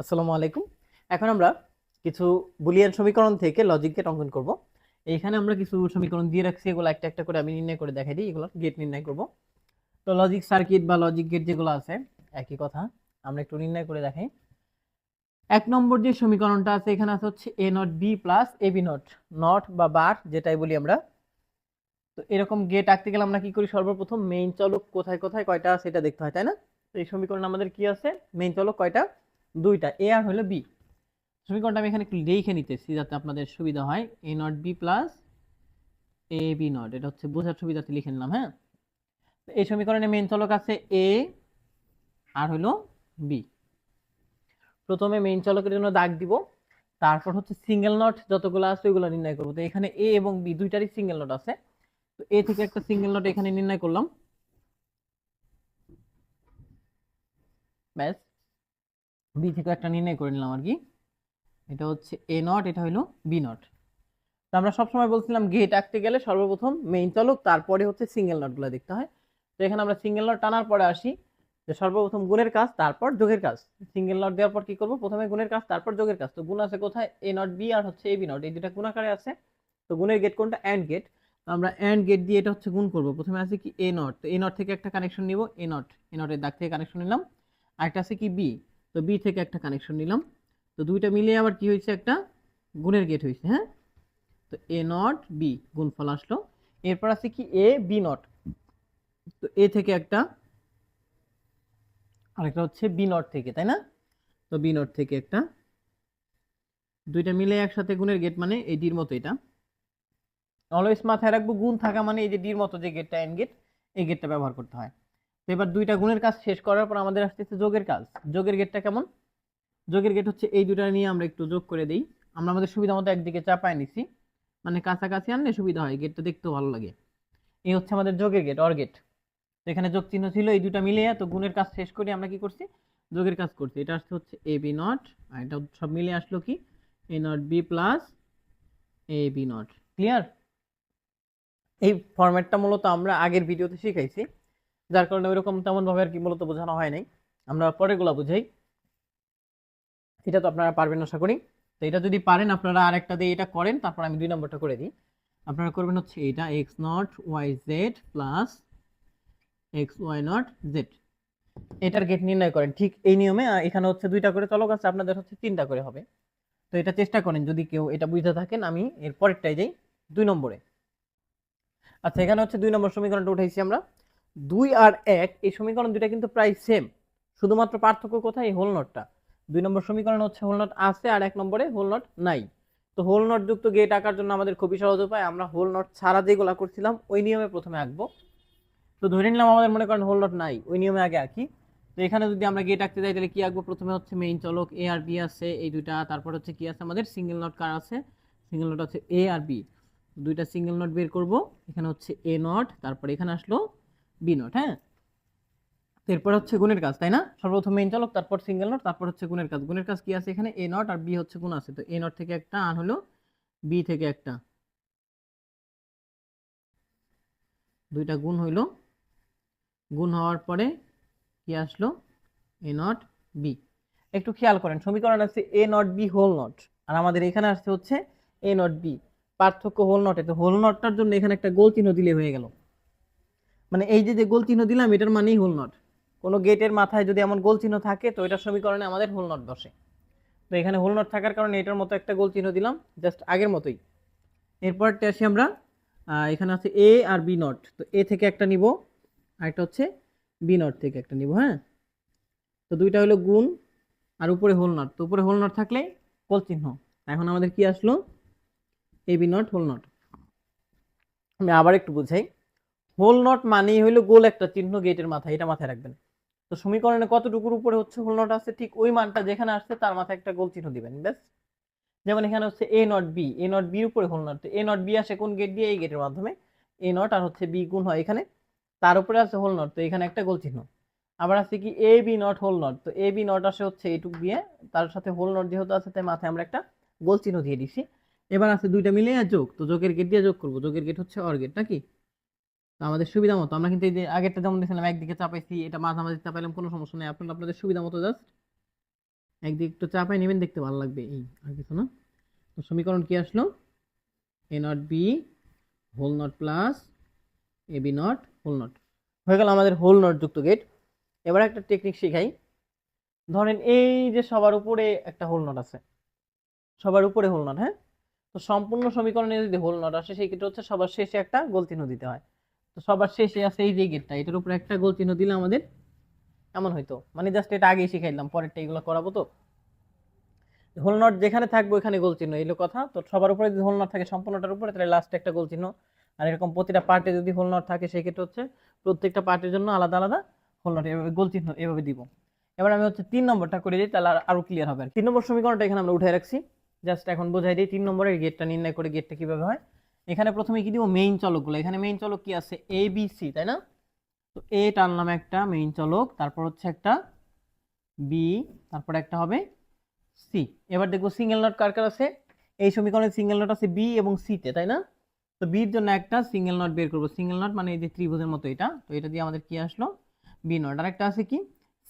আসসালামু আলাইকুম। এখন আমরা কিছু বুলিয়ান সমীকরণ থেকে লজিক গেট অঙ্কন করব। এইখানে আমরা কিছু সমীকরণ দিয়ে রাখছি, এগুলো একটা একটা করে আমি নির্ণয় করে দেখাই দিই এগুলো গেট নির্ণয় করব। তো লজিক সার্কিট বা লজিক গেট যেগুলো আছে, একই কথা, আমরা একটু নির্ণয় করে দেখাই। এক নম্বর যে সমীকরণটা আছে, এখানে আছে হচ্ছে A not B plus A B not not বা বার যেটাই বলি আমরা। তো এরকম গেট আঁকতে গেলে আমরা কি করি? সর্বপ্রথম মেইন চলক কোথায় কোথায় কয়টা সেটা দেখতে হয়, তাই না? তো এই সমীকরণ আমাদের কি আছে? মেইন চলক কয়টা? দুইটা এ আর হলো বি সমীকরণটা আমি এখানে একটু লিখে নিতেছি যাতে আপনাদের সুবিধা হয়। A not B plus A B not এটা হচ্ছে বোঝার সুবিধাতে লিখে নিলাম হ্যাঁ? এই সমীকরণে মেন চলক আছে এ আর হলো বি প্রথমে মেইন চলকের জন্য দাগ দিব, তারপর হচ্ছে সিঙ্গেল নট যতগুলো আছে ওইগুলো নির্ণয় করব। তো এখানে এ এবং বি দুইটারই সিঙ্গেল নট আছে। তো এ থেকে একটা সিঙ্গেল নট এখানে নির্ণয় করলাম। ব্যাস। বি থেকে একটা নির্ণয় করে নিলাম আর কি। এটা হচ্ছে এ নট এটা হলো বি নট তো আমরা সবসময় বলছিলাম গেট আঁকতে গেলে সর্বপ্রথম মেইন চলক তারপরে হচ্ছে সিঙ্গেল নটগুলো দেখতে হয়। তো এখানে আমরা সিঙ্গেল নট টানার পরে আসি যে সর্বপ্রথম গুণের কাজ, তারপর যোগের কাজ। সিঙ্গেল নট দেওয়ার পর কি করব? প্রথমে গুণের কাজ, তারপর যোগের কাজ। তো গুণ আছে কোথায়? এ নট বি আর হচ্ছে এ বি নট এই দুটা গুণাকারে আছে। তো গুণের গেট কোনটা? অ্যান্ড গেট আমরা অ্যান্ড গেট দিয়ে এটা হচ্ছে গুণ করব। প্রথমে আছে কি এ নট তো এ নট থেকে একটা কানেকশন নিব। এ নট এ নটের দাগ থেকে কানেকশন নিলাম। আরেকটা আছে কি বি তো বি থেকে একটা কানেকশন নিলাম। তো দুইটা মিলিয়ে আবার কি হয়েছে একটা? গুণের গেট হয়েছে হ্যাঁ? তো এ নট বি গুণফল আসলো। এরপর আছে কি এ বি নট তো এ থেকে একটা, আরেকটা হচ্ছে বি নট থেকে, তাই না? তো বি নট থেকে একটা। দুইটা মিলে একসাথে গুণের গেট মানে এই ডির মতো এটা। অলওয়েজ মাথায় রাখব, গুণ থাকা মানে এই যে ডির মতো যে গেটটা এন গেট এই গেটটা ব্যবহার করতে হয়। তো এবার দুইটা গুণের কাজ শেষ করার পর আমাদের আসতেছে যোগের কাজ। যোগের গেটটা কেমন? যোগের গেট হচ্ছে এই দুটা নিয়ে আমরা একটু যোগ করে দিই। আমরা আমাদের সুবিধা মতো একদিকে চাপায় নিছি। মানে কাছাকাছি আনলে সুবিধা হয়, গেটটা দেখতেও ভালো লাগে। এই হচ্ছে আমাদের যোগের গেট, অর গেট। এখানে যোগ চিহ্ন ছিল, এই দুটা মিলিয়ে তো গুণের কাজ শেষ করে আমরা কি করছি? যোগের কাজ করছি। এটা আসছে হচ্ছে এ, বি, নট। আর এটা সব মিলে আসলো কি? A, not, B plus A, B, not. Clear? এই ফরম্যাটটা মূলত আমরা আগের ভিডিওতে শিখাইছি। যার কারণে ওইরকম তেমনভাবে আর কি মূলত বোঝানো হয় নাই। আমরা পরেরগুলো বুঝাই। এটা তো আপনারা পারবেন আশা করি। তো এটা যদি পারেন আপনারা আরেকটা দিয়ে এটা করেন, তারপর আমি দুই নম্বরটা করে দিই। আপনারা করবেন হচ্ছে এটা X not Y Z plus X Y not Z এটার গেট নির্ণয় করেন। ঠিক এই নিয়মে এখানে হচ্ছে দুইটা করে চলক আছে, আপনাদের হচ্ছে তিনটা করে হবে। তো এটা চেষ্টা করেন, যদি কেউ এটা বুঝতে থাকেন, আমি এর পরেরটাই যাই দুই নম্বরে। আচ্ছা এখানে হচ্ছে দুই নম্বর সমীকরণটা উঠাইছি আমরা। দুই আর এক, এই সমীকরণ দুইটা কিন্তু প্রায় সেম শুধুমাত্র পার্থক্য কোথায়? হোল নটটা দুই নম্বর সমীকরণ হচ্ছে হোল নট আছে আর এক নম্বরে হোল নট নাই। তো হোল নট যুক্ত গেট আঁকার জন্য আমাদের খুবই সহজ উপায়, আমরা হোল নট ছাড়া যেগুলো করছিলাম, ওই নিয়মে প্রথমে আঁকবো। তো ধরে নিলাম আমাদের মনে করেন হোল নট নাই, ওই নিয়মে আগে আঁকি। তো এখানে যদি আমরা গেট আঁকতে যাই, তাহলে কি আঁকবো? প্রথমে হচ্ছে মেইন চলক এ আর বি আছে, এই দুইটা। তারপর হচ্ছে কি আছে? আমাদের সিঙ্গেল নট কার আছে? সিঙ্গেল নট আছে এ আর বি দুইটা সিঙ্গেল নট বের করব। এখানে হচ্ছে এ নট তারপর এখানে আসলো বি নট হ্যাঁ? এরপর হচ্ছে গুণের কাজ, তাই না? সর্বপ্রথম মেইন চলক, তারপর সিঙ্গেল নট তারপর হচ্ছে গুণের কাজ। গুণের কাজ কি আছে এখানে? এ নট আর বি হচ্ছে গুণ আছে। তো এ নট থেকে একটা, আর হলো বি থেকে একটা। দুইটা গুণ হইল। গুণ হওয়ার পরে কি আসলো? এ নট বি একটু খেয়াল করেন, সমীকরণ আছে A not B whole not আর আমাদের এখানে আসছে হচ্ছে এ নট বি পার্থক্য হোল নটে তো হোল নটটার জন্য এখানে একটা গোল চিহ্ন দিলে হয়ে গেল। মানে এই যে যে গোল চিহ্ন দিলাম, এটার মানেই হোল নট। কোনো গেটের মাথায় যদি এমন গোল চিহ্ন থাকে, তো এটার সমীকরণে আমাদের হোল নট বসে। তো এখানে হোল নট থাকার কারণে এটার মতো একটা গোল চিহ্ন দিলাম, জাস্ট আগের মতোই। এরপরটা আসি আমরা এখানে আছে এ আর বি নট। তো এ থেকে একটা নিব আর একটা হচ্ছে বি নট থেকে একটা নিব হ্যাঁ? তো দুইটা হলো গুণ, আর উপরে হোল নট। তো উপরে হোল নট থাকলে গোল চিহ্ন। এখন আমাদের কি আসলো? A B not, whole not. আমি আবার একটু বুঝাই। হোল নট মানেই হইল গোল একটা চিহ্ন গেটের মাথায়, এটা মাথায় রাখবেন। তো সমীকরণে কতটুকুর উপরে হচ্ছে হোল নট আছে? ঠিক ওই মানটা যেখানে আসছে তার মাথায় একটা গোল চিহ্ন দিবেন, ব্যাস। যেমন এখানে হচ্ছে A not B A not বির উপরে whole not. A not B আসে কোন গেট দিয়ে? এই গেটের মাধ্যমে। এ নট আর হচ্ছে বি গুণ হয় এখানে। তার উপরে আছে হোল নট, তো এখানে একটা গোল চিহ্ন। আবার আছে কি A B not whole not, তো এ বি নট আসে হচ্ছে এইটুক দিয়ে। তার সাথে হোল নট যেহেতু আছে, তাই মাথায় আমরা একটা গোল চিহ্ন দিয়ে দিছি। এবার আছে দুইটা মিলে যোগ, তো যোগের গেট দিয়ে যোগ করব। যোগের গেট হচ্ছে অর গেট, নাকি? আমাদের সুবিধা মতো। আমরা কিন্তু এই যে আগেরটা যেমন দেখছিলাম, একদিকে চাপাইছি, এটা মাঝামাঝি চাপাইলাম, কোনো সমস্যা নেই। আপনারা আপনাদের সুবিধা মতো জাস্ট একদিকে একটু চাপাই নেবেন, দেখতে ভালো লাগবে। এই আর কিছু না। তো সমীকরণ কি আসলো? A not B whole not plus A B not whole not হয়ে গেল আমাদের হোল নট যুক্ত গেট এবার একটা টেকনিক শেখাই। ধরেন এই যে সবার উপরে একটা হোল নট আছে। সবার উপরে হোল নট হ্যাঁ? তো সম্পূর্ণ সমীকরণে যদি হোল নট আসে, সেই ক্ষেত্রে হচ্ছে সবার শেষে একটা গোল চিহ্ন দিতে হয়। তো সবার শেষে আছে এই যে গেটটা, এটার উপরে একটা গোল চিহ্ন দিলে আমাদের এমন হইতো। মানে জাস্ট এটা আগেই শিখাইলাম পরেরটা এগুলো করাবো তো। হোল নট যেখানে থাকবে ওখানে গোল চিহ্ন এলো কথা। তো সবার উপরে যদি হোল নট থাকে সম্পূর্ণটার উপরে, তাহলে লাস্টে একটা গোল চিহ্ন। আর এরকম প্রতিটা পার্টে যদি হোল নট থাকে, সেই ক্ষেত্রে হচ্ছে প্রত্যেকটা পার্টের জন্য আলাদা আলাদা হোল নট এভাবে গোল চিহ্ন এভাবে দিব। এবার আমি হচ্ছে তিন নম্বরটা করে দিই, তাহলে আরও ক্লিয়ার হবে তিন নম্বর সমীকরণটা এখানে আমরা উঠে রাখছি। জাস্ট এখন বোঝাই দিই, তিন নম্বরের গেটটা নির্ণয় করে গেটটা কীভাবে হয়। এখানে প্রথমে কি দিব? মেইন চলকগুলো। এখানে মেইন চলক কি আছে? এ বি সি তাই না? তো এ টানলাম একটা মেইন চলক, তারপর হচ্ছে একটা বি তারপর একটা হবে সি এবার দেখব সিঙ্গেল নট কার কার আছে? এই সমীকরণে সিঙ্গেল নট আছে বি এবং সিতে তাই না? তো বির জন্য একটা সিঙ্গেল নট বের করব। সিঙ্গেল নট মানে এই যে ত্রিভুজের মতো এটা। তো এটা দিয়ে আমাদের কি আসলো? বি নট আর একটা আছে কি?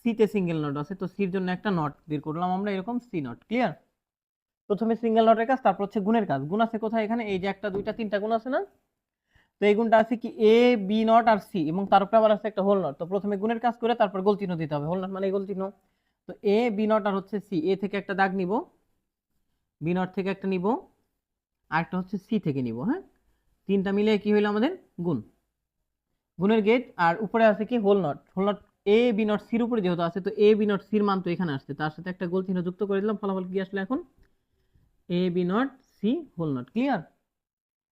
সিতে সিঙ্গেল নট আছে। তো সির জন্য একটা নট বের করলাম আমরা, এরকম সি নট ক্লিয়ার প্রথমে সিঙ্গেল নটের কাজ, তারপর হচ্ছে গুণের কাজ। গুণ আছে কোথায় এখানে? এই যে একটা, দুইটা, তিনটা গুণ আছে না? তো এই গুণটা আছে কি? এ বি নট আর সি এবং তার উপরে আবার আছে একটা হোল নট তো প্রথমে গুণের কাজ করে তারপর গোল চিহ্ন দিতে হবে। হোল নট মানে গোল চিহ্ন। তো এ বি নট আর হচ্ছে সি এ থেকে একটা দাগ নিব। বি নট থেকে একটা নিব। আর একটা হচ্ছে সি থেকে নিব হ্যাঁ? তিনটা মিলে কি হইল আমাদের? গুণ। গুণের গেট আর উপরে আছে কি? Whole not whole not A B not সির উপরে যেহেতু আছে, তো এ বি নট সির মান তো এখানে আসছে। তার সাথে একটা গোল চিহ্ন যুক্ত করে দিলাম। ফলাফল কি আসলে এখন? A B not C whole not clear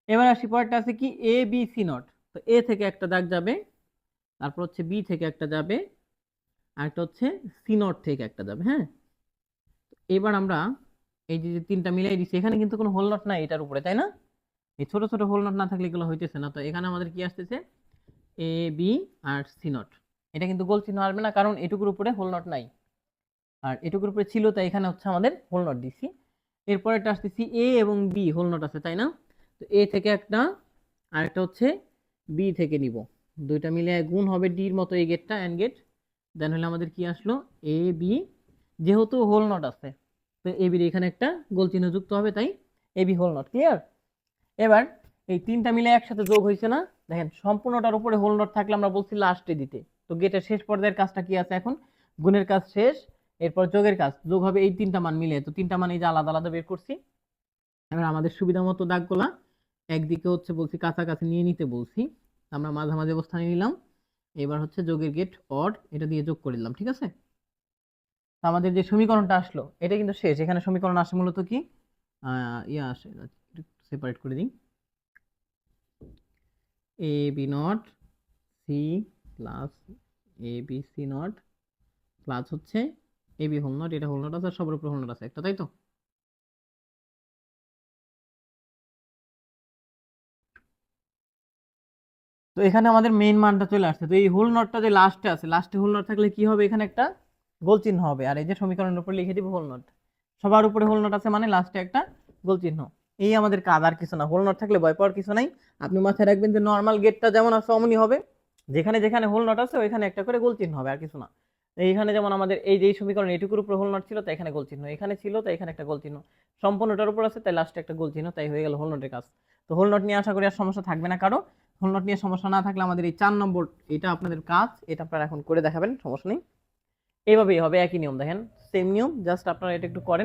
এবার আসি, পরেরটা আছে কি? এ বি সি নট তো এ থেকে একটা দাগ যাবে, তারপর হচ্ছে বি থেকে একটা যাবে আর একটা হচ্ছে সি নট থেকে একটা যাবে হ্যাঁ? এবার আমরা এই যে যে তিনটা মিলাই দিচ্ছি এখানে কিন্তু কোনো হোল নট নাই এটার উপরে, তাই না? এই ছোট ছোট হোল নট না থাকলে এগুলো হইতেছে না। তো এখানে আমাদের কি আসতেছে? এ বি আর সি নট এটা কিন্তু গোল চিহ্ন আসবে না, কারণ এটুকুর উপরে হোল নট নাই। আর এটুকুর উপরে ছিল, তাই এখানে হচ্ছে আমাদের হোল নট দিছি। এরপরে এটা আসতেছি এ এবং বি হোল নট আছে, তাই না? তো এ থেকে একটা, আর একটা হচ্ছে বি থেকে নিব। দুইটা মিলে গুণ হবে ডির মতো এই গেটটা অ্যান্ড গেট দেন হলে আমাদের কি আসলো? এ বি যেহেতু হোল নট আছে, তো এ বির এখানে একটা গোল চিহ্ন যুক্ত হবে, তাই A B whole not clear এবার এই তিনটা মিলে একসাথে যোগ হয়েছে না? দেখেন, সম্পূর্ণটার উপরে হোল নট থাকলে আমরা বলছি লাস্টে দিতে। তো গেটের শেষ পর্যায়ের কাজটা কি আছে এখন? গুণের কাজ শেষ এরপর যোগের কাজ, যোগ হবে এই তিনটা মান মিলে, তো তিনটা মান এই যে আলাদা আলাদা বের করছি। এবার আমাদের সুবিধা মতো দাগগুলা একদিকে হচ্ছে বলছি কাছাকাছি নিয়ে নিতে বলছি, আমরা মাঝামাঝি অবস্থানে নিলাম। এবার হচ্ছে যোগের গেট অড এটা দিয়ে যোগ করে দিলাম, ঠিক আছে? আমাদের যে সমীকরণটা আসলো, এটা কিন্তু শেষ। এখানে সমীকরণ আসে মূলত কি? ইয়ে আসে সেপারেট করে দিই। A B not C plus A B C not plus হচ্ছে এ বি হোল নট এটা হোল নট আছে আর সবার উপরে হোল নট আছে, একটা, তাই তো? তো এখানে আমাদের মেইন মানটা চলে আসছে। তো এই হোল নটটা যে লাস্টে আছে লাস্টে হোল নট থাকলে কি হবে? এখানে একটা গোল চিহ্ন হবে। আর এই যে সমীকরণের উপর লিখে দিব হোল নট সবার উপরে হোল নট আছে মানে লাস্টে একটা গোল চিহ্ন। এই আমাদের কাজ আর কিছু না। হোল নট থাকলে ভয় পাওয়ার কিছু নাই। আপনি মাথায় রাখবেন যে নর্মাল গেটটা যেমন আছে, অমনই হবে। যেখানে যেখানে হোল নট আছে, ওইখানে একটা করে গোল চিহ্ন হবে, আর কিছু না। এইখানে যেমন আমাদের এই যে সমীকরণ এটুকুর উপর হোল নট ছিল, তাই এখানে গোল চিহ্ন। এখানে ছিল, তাই এখানে একটা গোল চিহ্ন। সম্পূর্ণটার উপর আছে, তাই লাস্টে একটা গোল চিহ্ন, তাই হয়ে গেল হোল নটের কাজ। তো হোল নট নিয়ে আশা করি আর সমস্যা থাকবে না কারও। হোল নট নিয়ে সমস্যা না থাকলে আমাদের এই চার নম্বর, এটা আপনাদের কাজ, এটা আপনারা এখন করে দেখাবেন, সমস্যা নেই। এইভাবেই হবে, একই নিয়ম, দেখেন সেম নিয়ম জাস্ট আপনারা এটা একটু করেন।